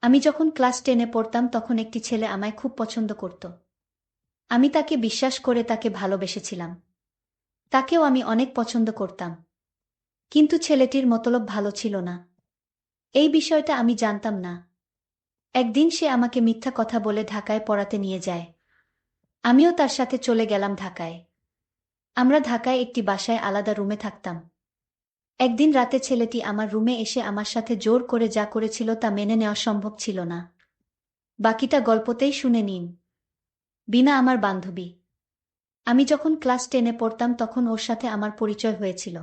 আমি যখন ক্লাস টেনে পড়তাম, তখন একটি ছেলে আমায় খুব পছন্দ করত। আমি তাকে বিশ্বাস করে তাকে ভালোবেসেছিলাম। তাকেও আমি অনেক পছন্দ করতাম। কিন্তু ছেলেটির মতলব ভালো ছিল না। এই বিষয়টা আমি জানতাম না। একদিন সে আমাকে মিথ্যা কথা বলে ঢাকায় পড়াতে নিয়ে যায়। আমিও তার সাথে চলে গেলাম ঢাকায়। আমরা ঢাকায় একটি বাসায় আলাদা রুমে থাকতাম। একদিন রাতে ছেলেটি আমার রুমে এসে আমার সাথে জোর করে যা করেছিল তা মেনে নেওয়া সম্ভব ছিল না। বাকিটা গল্পতেই শুনে নিন। বিনা আমার বান্ধবী। আমি যখন ক্লাস টেনে পড়তাম তখন ওর সাথে আমার পরিচয় হয়েছিল।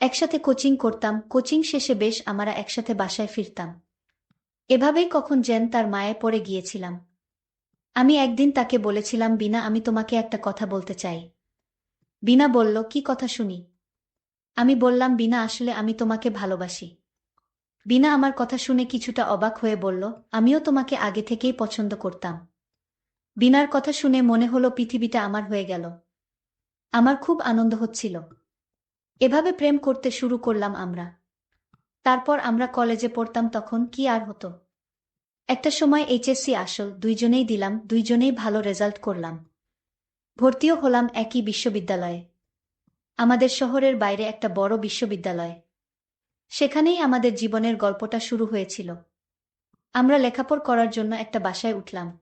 একসাথে কোচিং করতাম, কোচিং শেষে বেশ আমরা একসাথে বাসায় ফিরতাম। এভাবেই কখন যেন তার মায়ে পড়ে গিয়েছিলাম। আমি একদিন তাকে বলেছিলাম বিনা আমি তোমাকে একটা কথা বলতে চাই। বিনা বলল, কি কথা শুনি? আমি বললাম, বিনা, আসলে আমি তোমাকে ভালোবাসি। বিনা আমার কথা শুনে কিছুটা অবাক হয়ে বলল, আমিও তোমাকে আগে থেকেই পছন্দ করতাম। বিনার কথা শুনে মনে হলো পৃথিবীটা আমার হয়ে গেল। আমার খুব আনন্দ হচ্ছিল। এভাবে প্রেম করতে শুরু করলাম আমরা। তারপর আমরা কলেজে পড়তাম তখন কি আর হতো? একটা সময় এইচএসসি আসল, দুইজনেই দিলাম, দুইজনেই ভালো রেজাল্ট করলাম। ভর্তিও হলাম একই বিশ্ববিদ্যালয়ে। আমাদের শহরের বাইরে একটা বড় বিশ্ববিদ্যালয়। সেখানেই আমাদের জীবনের গল্পটা শুরু হয়েছিল। আমরা লেখাপড় করার জন্য একটা বাসায় উঠলাম।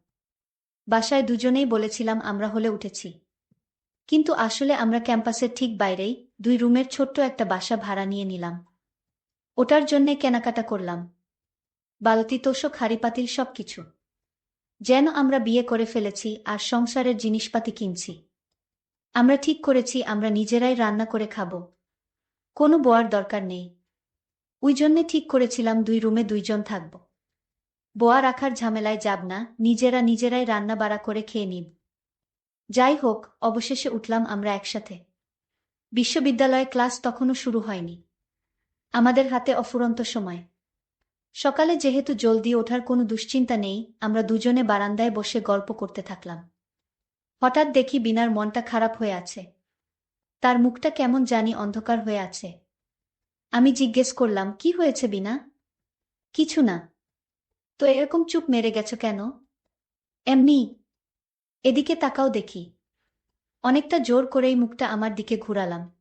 বাসায় দুজনেই বলেছিলাম, আমরা হলে উঠেছি। কিন্তু আসলে আমরা ক্যাম্পাসের ঠিক বাইরেই দুই রুমের ছোট্ট একটা বাসা ভাড়া নিয়ে নিলাম। ওটার জন্যে কেনাকাটা করলাম। বালতি তোষক হাড়িপাতিল সব কিছু যেন আমরা বিয়ে করে ফেলেছি আর সংসারের জিনিসপাতি কিনছি। আমরা ঠিক করেছি, আমরা নিজেরাই রান্না করে খাব। কোনো বোয়ার দরকার নেই। ওই জন্যে ঠিক করেছিলাম দুই রুমে দুইজন থাকব। বোয়া রাখার ঝামেলায় যাব না, নিজেরা নিজেরাই রান্না বাড়া করে খেয়ে নিব। যাই হোক, অবশেষে উঠলাম আমরা একসাথে। বিশ্ববিদ্যালয়ে ক্লাস তখনও শুরু হয়নি। আমাদের হাতে অফুরন্ত সময়। সকালে যেহেতু জলদি ওঠার কোনো দুশ্চিন্তা নেই, আমরা দুজনে বারান্দায় বসে গল্প করতে থাকলাম। হঠাৎ দেখি বিনার মনটা খারাপ হয়ে আছে। তার মুখটা কেমন জানি অন্ধকার হয়ে আছে। আমি জিজ্ঞেস করলাম, কি হয়েছে বিনা? কিছু না। তো এরকম চুপ মেরে গেছ কেন? এমনি, এদিকে তাকাও দেখি। অনেকটা জোর করেই মুখটা আমার দিকে ঘুরালাম।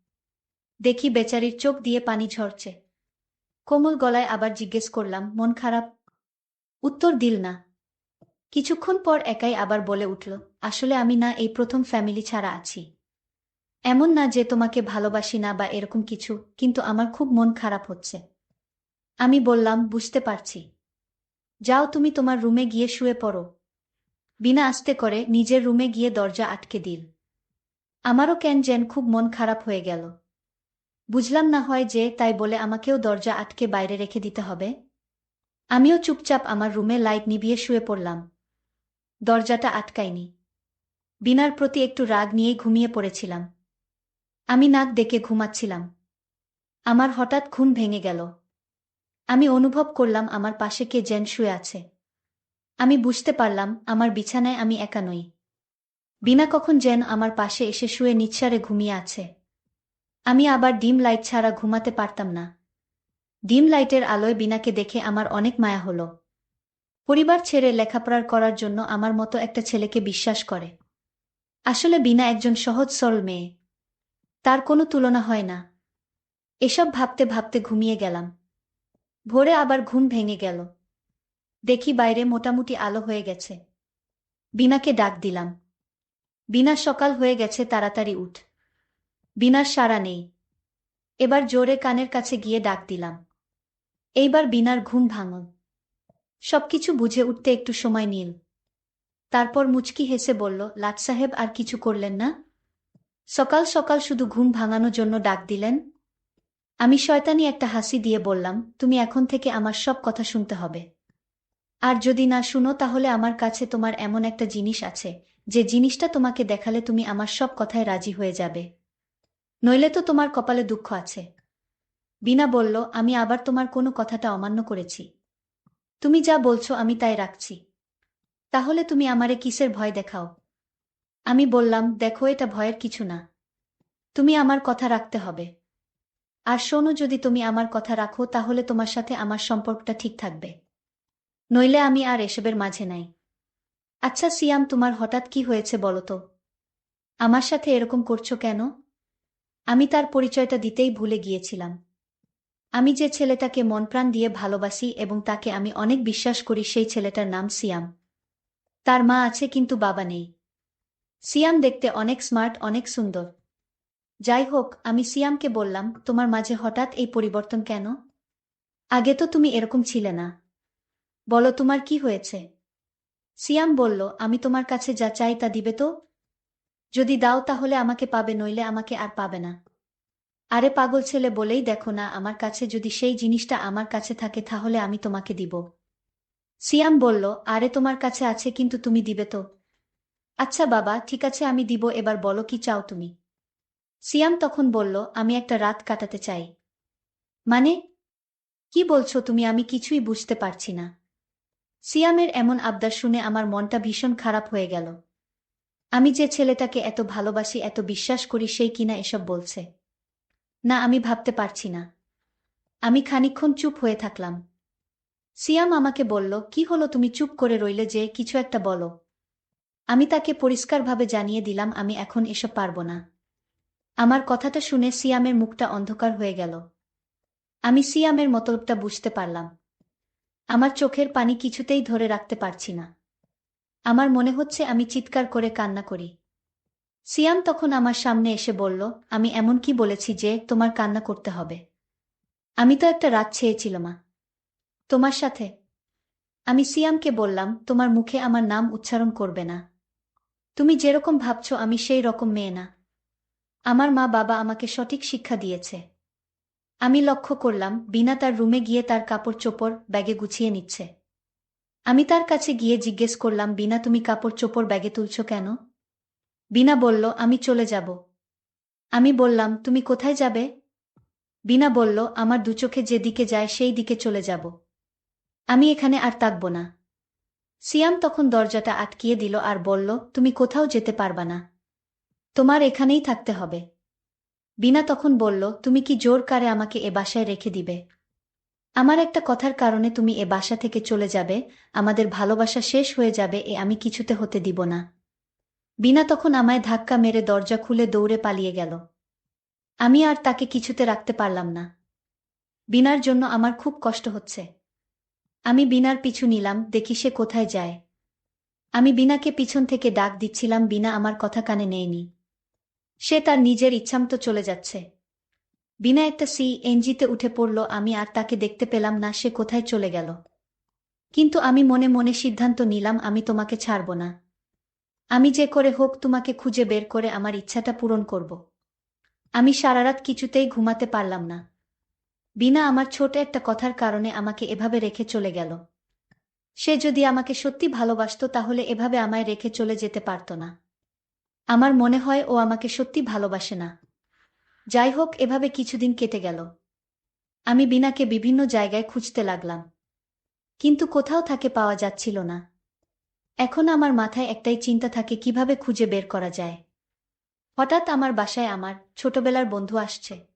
দেখি বেচারির চোখ দিয়ে পানি ঝরছে। কোমল গলায় আবার জিজ্ঞেস করলাম, মন খারাপ? উত্তর দিল না। কিছুক্ষণ পর একাই আবার বলে উঠল, আসলে আমি না, এই প্রথম ফ্যামিলি ছাড়া আছি। এমন না যে তোমাকে ভালোবাসি না বা এরকম কিছু, কিন্তু আমার খুব মন খারাপ হচ্ছে। আমি বললাম, বুঝতে পারছি। যাও তুমি তোমার রুমে গিয়ে শুয়ে পড়ো। বিনা আস্তে করে নিজের রুমে গিয়ে দরজা আটকে দিল। আমারও কেন যেন খুব মন খারাপ হয়ে গেল। বুঝলাম না হয় যে তাই বলে আমাকেও দরজা আটকে বাইরে রেখে দিতে হবে। আমিও চুপচাপ আমার রুমে লাইট নিভিয়ে শুয়ে পড়লাম। দরজাটা আটকায়নি বিনার প্রতি একটু রাগ নিয়েই ঘুমিয়ে পড়েছিলাম। আমি নাক ডেকে ঘুমাচ্ছিলাম। আমার হঠাৎ ঘুম ভেঙে গেল। আমি অনুভব করলাম আমার পাশে কে যেন শুয়ে আছে। আমি বুঝতে পারলাম আমার বিছানায় আমি একা নই। বিনা কখন যেন আমার পাশে এসে শুয়ে নিঃসারে ঘুমিয়ে আছে। আমি আবার ডিম লাইট ছাড়া ঘুমাতে পারতাম না। ডিম লাইটের আলোয় বিনাকে দেখে আমার অনেক মায়া হলো। পরিবার ছেড়ে লেখাপড়ার করার জন্য আমার মতো একটা ছেলেকে বিশ্বাস করে। আসলে বিনা একজন সহজ সরল মেয়ে। তার কোনো তুলনা হয় না। এসব ভাবতে ভাবতে ঘুমিয়ে গেলাম। ভোরে আবার ঘুম ভেঙে গেল। দেখি বাইরে মোটামুটি আলো হয়ে গেছে। বিনাকে ডাক দিলাম। বিনা সকাল হয়ে গেছে, তাড়াতাড়ি উঠ। বিনার সাড়া নেই। এবার জোরে কানের কাছে গিয়ে ডাক দিলাম। এইবার বিনার ঘুম ভাঙল। সবকিছু বুঝে উঠতে একটু সময় নিন। তারপর মুচকি হেসে বলল, লাট সাহেব, আর কিছু করলেন না? সকাল সকাল শুধু ঘুম ভাঙানোর জন্য ডাক দিলেন? আমি শয়তানি একটা হাসি দিয়ে বললাম, তুমি এখন থেকে আমার সব কথা শুনতে হবে। আর যদি না শুনো, তাহলে আমার কাছে তোমার এমন একটা জিনিস আছে, যে জিনিসটা তোমাকে দেখালে তুমি আমার সব কথায় রাজি হয়ে যাবে। নইলে তো তোমার কপালে দুঃখ আছে। বিনা বলল, আমি আবার তোমার কোনো কথাটা অমান্য করেছি। তুমি যা বলছো আমি তাই রাখছি। তাহলে তুমি আমারে কিসের ভয় দেখাও? আমি বললাম, দেখো, এটা ভয়ের কিছু না। তুমি আমার কথা রাখতে হবে। আর শোনো, যদি তুমি আমার কথা রাখো, তাহলে তোমার সাথে আমার সম্পর্কটা ঠিক থাকবে। নইলে আমি আর এসবের মাঝে নাই। আচ্ছা সিয়াম, তোমার হঠাৎ কি হয়েছে বলো তো? আমার সাথে এরকম করছ কেন? আমি তার পরিচয়টা দিতেই ভুলে গিয়েছিলাম। আমি যে ছেলেটাকে মনপ্রাণ দিয়ে ভালোবাসি এবং তাকে আমি অনেক বিশ্বাস করি, সেই ছেলেটার নাম সিয়াম। তার মা আছে কিন্তু বাবা নেই। সিয়াম দেখতে অনেক স্মার্ট, অনেক সুন্দর। যাই হোক, আমি সিয়ামকে বললাম, তোমার মাঝে হঠাৎ এই পরিবর্তন কেন? আগে তো তুমি এরকম ছিলে না। বলো তোমার কি হয়েছে? সিয়াম বলল, আমি তোমার কাছে যা চাই তা দিবে তো? যদি দাও তাহলে আমাকে পাবে, নইলে আমাকে আর পাবে না। আরে পাগল ছেলে বলেই দেখো না, আমার কাছে যদি সেই জিনিসটা আমার কাছে থাকে তাহলে আমি তোমাকে দিব। সিয়াম বলল, আরে তোমার কাছে আছে কিন্তু তুমি দিবে তো। আচ্ছা বাবা, ঠিক আছে আমি দিব, এবার বলো কি চাও তুমি। সিয়াম তখন বলল, আমি একটা রাত কাটাতে চাই। মানে? কি বলছো তুমি, আমি কিছুই বুঝতে পারছি না। সিয়ামের এমন আবদার শুনে আমার মনটা ভীষণ খারাপ হয়ে গেল। আমি যে ছেলেটাকে এত ভালোবাসি, এত বিশ্বাস করি সেই কিনা এসব বলছে। না, আমি ভাবতে পারছি না। আমি খানিক্ষণ চুপ হয়ে থাকলাম। সিয়াম আমাকে বলল, কি হলো? তুমি চুপ করে রইলে যে, কিছু একটা বলো। আমি তাকে পরিষ্কারভাবে জানিয়ে দিলাম, আমি এখন এসব পারব না। আমার কথাটা শুনে সিয়ামের মুখটা অন্ধকার হয়ে গেল। আমি সিয়ামের মতলবটা বুঝতে পারলাম। আমার চোখের পানি কিছুতেই ধরে রাখতে পারছি না। আমার মনে হচ্ছে আমি চিৎকার করে কান্না করি। সিয়াম তখন আমার সামনে এসে বলল, আমি এমন কি বলেছি যে তোমার কান্না করতে হবে? আমি তো একটা রাত চেয়েছিল মা। তোমার সাথে? আমি সিয়ামকে বললাম, তোমার মুখে আমার নাম উচ্চারণ করবে না। তুমি যেরকম ভাবছ, আমি সেই রকম মেয়ে না। আমার মা বাবা আমাকে সঠিক শিক্ষা দিয়েছে। আমি লক্ষ্য করলাম, বিনা তার রুমে গিয়ে তার কাপড় চোপড় ব্যাগে গুছিয়ে নিচ্ছে। আমি তার কাছে গিয়ে জিজ্ঞেস করলাম, বিনা তুমি কাপড় চোপড় ব্যাগে তুলছ কেন? বিনা বলল, আমি চলে যাব। আমি বললাম, তুমি কোথায় যাবে? বিনা বলল, আমার দুচোখে যেদিকে যায়, সেই দিকে চলে যাব। আমি এখানে আর তাকব না। সিয়াম তখন দরজাটা আটকিয়ে দিল আর বলল, তুমি কোথাও যেতে পারবা না। তোমার এখানেই থাকতে হবে। বিনা তখন বলল, তুমি কি জোর কারে আমাকে এ বাসায় রেখে দিবে? আমার একটা কথার কারণে তুমি এ বাসা থেকে চলে যাবে। আমাদের ভালোবাসা শেষ হয়ে যাবে, এ আমি কিছুতে হতে দিব না। বিনা তখন আমায় ধাক্কা মেরে দরজা খুলে দৌড়ে পালিয়ে গেল। আমি আর তাকে কিছুতে রাখতে পারলাম না। বিনার জন্য আমার খুব কষ্ট হচ্ছে। আমি বিনার পিছু নিলাম, দেখি সে কোথায় যায়। আমি বিনাকে পিছন থেকে ডাক দিচ্ছিলাম, বিনা আমার কথা কানে নেয়নি। সে তার নিজের ইচ্ছামতো চলে যাচ্ছে। বিনা একটা সি এনজিতে উঠে পড়ল, আমি আর তাকে দেখতে পেলাম না, সে কোথায় চলে গেল। কিন্তু আমি মনে মনে সিদ্ধান্ত নিলাম, আমি তোমাকে ছাড়ব না। আমি যে করে হোক তোমাকে খুঁজে বের করে আমার ইচ্ছাটা পূরণ করব। আমি সারারাত কিছুতেই ঘুমাতে পারলাম না। বিনা আমার ছোট একটা কথার কারণে আমাকে এভাবে রেখে চলে গেল। সে যদি আমাকে সত্যি ভালোবাসত তাহলে এভাবে আমায় রেখে চলে যেতে পারত না। আমার মনে হয় ও আমাকে সত্যি ভালোবাসে না। যাই হোক, এভাবে কিছুদিন কেটে গেল। আমি বিনাকে বিভিন্ন জায়গায় খুঁজতে লাগলাম। কিন্তু কোথাও তাকে পাওয়া যাচ্ছিল না। এখন আমার মাথায় একটাই চিন্তা থাকে, কীভাবে খুঁজে বের করা যায়? হঠাৎ আমার বাসায় আমার ছোটবেলার বন্ধু আসছে।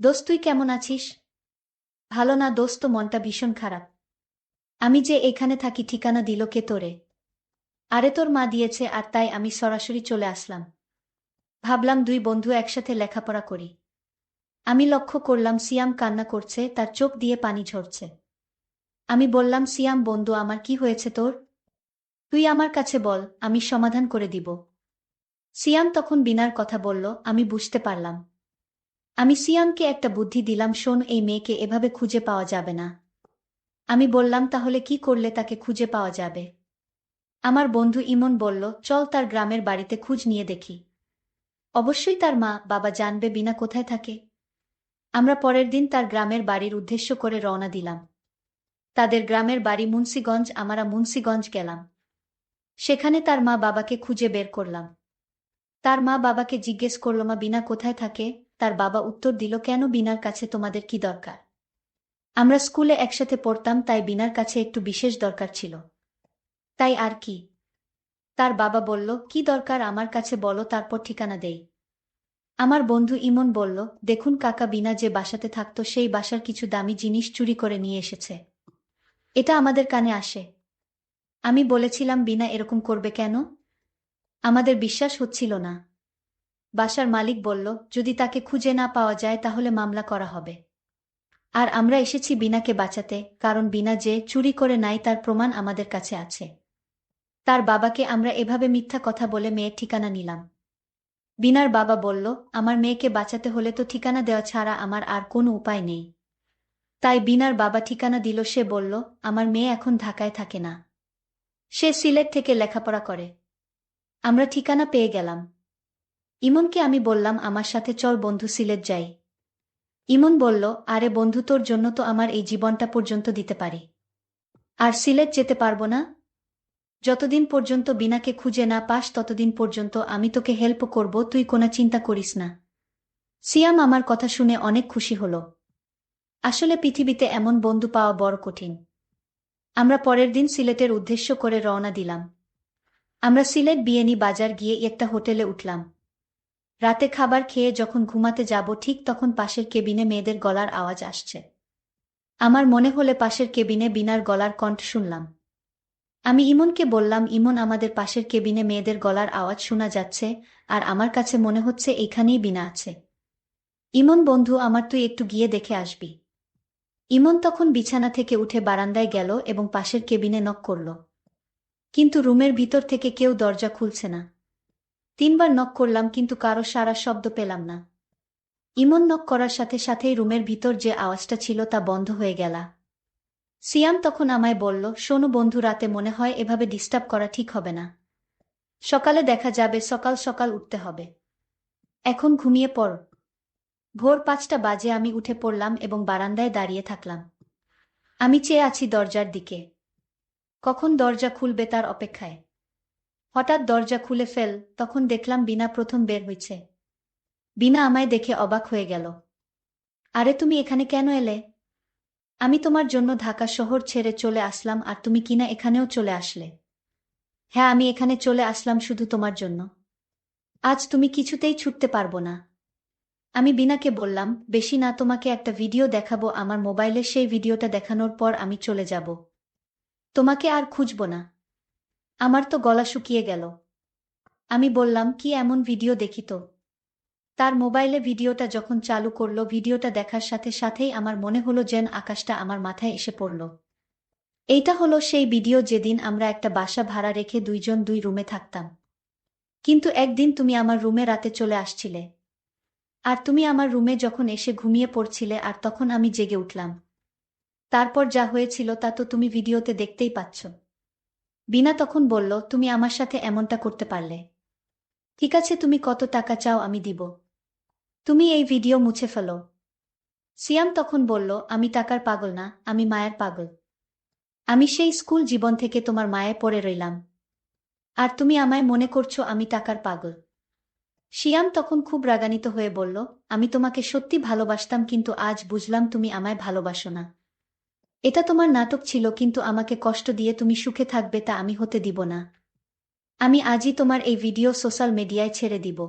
দোস্ত, তুই কেমন আছিস? ভালো না দোস্ত, মনটা ভীষণ খারাপ। আমি যে এখানে থাকি, ঠিকানা দিল কে তোরে? আরে, তোর মা দিয়েছে, আর তাই আমি সরাসরি চলে আসলাম। ভাবলাম দুই বন্ধু একসাথে লেখাপড়া করি। আমি লক্ষ্য করলাম, সিয়াম কান্না করছে, তার চোখ দিয়ে পানি ঝরছে। আমি বললাম, সিয়াম, বন্ধু, আমার কি হয়েছে তোর? তুই আমার কাছে বল, আমি সমাধান করে দিব। সিয়াম তখন বিনার কথা বলল, আমি বুঝতে পারলাম। আমি সিয়ামকে একটা বুদ্ধি দিলাম, শোন, এই মেয়েকে এভাবে খুঁজে পাওয়া যাবে না। আমি বললাম, তাহলে কি করলে তাকে খুঁজে পাওয়া যাবে? আমার বন্ধু ইমন বলল, চল তার গ্রামের বাড়িতে খুঁজ নিয়ে দেখি। অবশ্যই তার মা, বাবা জানবে বিনা কোথায় থাকে। আমরা পরের দিন তার গ্রামের বাড়ির উদ্দেশ্য করে রওনা দিলাম। তাদের গ্রামের বাড়ি মুন্সিগঞ্জ, আমরা মুন্সিগঞ্জ গেলাম। সেখানে তার মা বাবাকে খুঁজে বের করলাম। তার মা বাবাকে জিজ্ঞেস করল, মা বিনা কোথায় থাকে? তার বাবা উত্তর দিল, কেন বিনার কাছে তোমাদের কি দরকার? আমরা স্কুলে একসাথে পড়তাম, তাই বিনার কাছে একটু বিশেষ দরকার ছিল। তাই আর কি? তার বাবা বলল, কি দরকার আমার কাছে বলো, তারপর ঠিকানা দেই। আমার বন্ধু ইমন বলল, দেখুন কাকা বিনা যে বাসাতে থাকতো, সেই বাসার কিছু দামি জিনিস চুরি করে নিয়ে এসেছে। এটা আমাদের কানে আসে। আমি বলেছিলাম বিনা এরকম করবে কেন? আমাদের বিশ্বাস হচ্ছিল না। বাসার মালিক বলল, যদি তাকে খুঁজে না পাওয়া যায়, তাহলে মামলা করা হবে। আর আমরা এসেছি বিনাকে বাঁচাতে, কারণ বিনা যে চুরি করে নাই, তার প্রমাণ আমাদের কাছে আছে। তার বাবাকে আমরা এভাবে মিথ্যা কথা বলে মেয়ের ঠিকানা নিলাম। বিনার বাবা বলল, আমার মেয়েকে বাঁচাতে হলে তো ঠিকানা দেওয়া ছাড়া আমার আর কোনো উপায় নেই। তাই বিনার বাবা ঠিকানা দিল, সে বলল, আমার মেয়ে এখন ঢাকায় থাকে না। সে সিলেট থেকে লেখাপড়া করে। আমরা ঠিকানা পেয়ে গেলাম। ইমনকে আমি বললাম, আমার সাথে চল বন্ধু সিলেট যাই। ইমন বলল, আরে বন্ধু, তোর জন্য তো আমার এই জীবনটা পর্যন্ত দিতে পারি। আর সিলেট যেতে পারব না। যতদিন পর্যন্ত বিনাকে খুঁজে না পাস, ততদিন পর্যন্ত আমি তোকে হেল্প করব, তুই কোনো চিন্তা করিস না। সিয়াম আমার কথা শুনে অনেক খুশি হল। আসলে পৃথিবীতে এমন বন্ধু পাওয়া বড় কঠিন। আমরা পরের দিন সিলেটের উদ্দেশ্য করে রওনা দিলাম। আমরা সিলেট বিয়েনি বাজার গিয়ে একটা হোটেলে উঠলাম। রাতে খাবার খেয়ে যখন ঘুমাতে যাব, ঠিক তখন পাশের কেবিনে মেয়েদের গলার আওয়াজ আসছে। আমার মনে হলে পাশের কেবিনে বিনার গলার কণ্ঠ শুনলাম। আমি ইমনকে বললাম, ইমন, আমাদের পাশের কেবিনে মেয়েদের গলার আওয়াজ শোনা যাচ্ছে আর আমার কাছে মনে হচ্ছে এখানেই বিনা আছে। ইমন বন্ধু, আমার তুই একটু গিয়ে দেখে আসবি। ইমন তখন বিছানা থেকে উঠে বারান্দায় গেল এবং পাশের কেবিনে নক করল। কিন্তু রুমের ভিতর থেকে কেউ দরজা খুলছে না। তিনবার নক করলাম কিন্তু কারও সারা শব্দ পেলাম না। ইমন নক করার সাথে সাথেই রুমের ভিতর যে আওয়াজটা ছিল তা বন্ধ হয়ে গেলা। সিয়াম তখন আমায় বলল, শোনো বন্ধু, রাতে মনে হয় এভাবে ডিস্টার্ব করা ঠিক হবে না। সকালে দেখা যাবে, সকাল সকাল উঠতে হবে। এখন ঘুমিয়ে পড়। ভোর পাঁচটা বাজে আমি উঠে পড়লাম এবং বারান্দায় দাঁড়িয়ে থাকলাম। আমি চেয়ে আছি দরজার দিকে। কখন দরজা খুলবে তার অপেক্ষায়? হঠাৎ দরজা খুলে ফেল, তখন দেখলাম বিনা প্রথম বের হয়েছে। বিনা আমায় দেখে অবাক হয়ে গেল। আরে, তুমি এখানে কেন এলে? আমি তোমার জন্য ঢাকা শহর ছেড়ে চলে আসলাম, আর তুমি কিনা এখানেও চলে আসলে। হ্যাঁ আমি এখানে চলে আসলাম শুধু তোমার জন্য। আজ তুমি কিছুতেই ছুটতে পারব না। আমি বিনাকে বললাম, বেশি না, তোমাকে একটা ভিডিও দেখাবো, আমার মোবাইলে সেই ভিডিওটা দেখানোর পর আমি চলে যাব। তোমাকে আর খুঁজব না। আমার তো গলা শুকিয়ে গেল। আমি বললাম, কি এমন ভিডিও দেখি তো? তার মোবাইলে ভিডিওটা যখন চালু করল, ভিডিওটা দেখার সাথে সাথেই আমার মনে হলো যেন আকাশটা আমার মাথায় এসে পড়ল। এইটা হলো সেই ভিডিও যেদিন আমরা একটা বাসা ভাড়া রেখে দুইজন দুই রুমে থাকতাম। কিন্তু একদিন তুমি আমার রুমে রাতে চলে আসছিলে। আর তুমি আমার রুমে যখন এসে ঘুমিয়ে পড়ছিলে আর তখন আমি জেগে উঠলাম। তারপর যা হয়েছিল তা তো তুমি ভিডিওতে দেখতেই পাচ্ছ। বিনা তখন বলল, তুমি আমার সাথে এমনটা করতে পারলে। ঠিক আছে, তুমি কত টাকা চাও আমি দিব। তুমি এই ভিডিও মুছে ফেলো। সিয়াম তখন বলল, আমি টাকার পাগল না, আমি মায়ের পাগল। আমি সেই স্কুল জীবন থেকে তোমার মায়ে পড়ে রইলাম। আর তুমি আমায় মনে করছ আমি টাকার পাগল। শিয়াম তখন খুব রাগানিত হয়ে বলল, আমি তোমাকে সত্যি ভালোবাসতাম, কিন্তু আজ বুঝলাম তুমি আমায় ভালোবাসো না। এটা তোমার নাটক ছিল, কিন্তু আমাকে কষ্ট দিয়ে তুমি সুখে থাকবে তা আমি হতে দিব না। আমি আজই তোমার এই ভিডিও সোশ্যাল মিডিয়ায় ছেড়ে দিব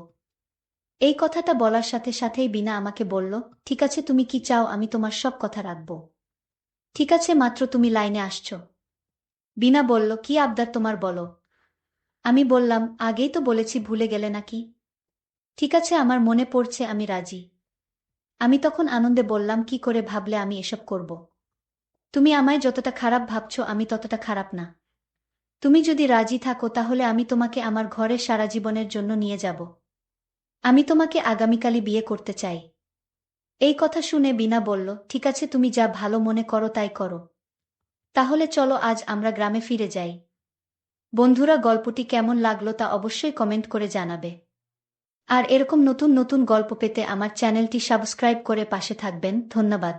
এই কথাটা বলার সাথে সাথেই বিনা আমাকে বলল, ঠিক আছে, তুমি কি চাও আমি তোমার সব কথা রাখব? ঠিক আছে, মাত্র তুমি লাইনে আসছ বিনা বলল, কি আবদার তোমার বলো আমি বললাম, আগেই তো বলেছি ভুলে গেলে নাকি? ঠিক আছে, আমার মনে পড়ছে আমি রাজি। আমি তখন আনন্দে বললাম, কি করে ভাবলে আমি এসব করব? তুমি আমায় যতটা খারাপ ভাবছ, আমি ততটা খারাপ না। তুমি যদি রাজি থাকো, তাহলে আমি তোমাকে আমার ঘরে সারা জীবনের জন্য নিয়ে যাব। আমি তোমাকে আগামীকালই বিয়ে করতে চাই। এই কথা শুনে বিনা বলল, ঠিক আছে, তুমি যা ভালো মনে করো, তাই করো। তাহলে চলো, আজ আমরা গ্রামে ফিরে যাই। বন্ধুরা, গল্পটি কেমন লাগল তা অবশ্যই কমেন্ট করে জানাবে। আর এরকম নতুন নতুন গল্প পেতে আমার চ্যানেলটি সাবস্ক্রাইব করে পাশে থাকবেন। ধন্যবাদ।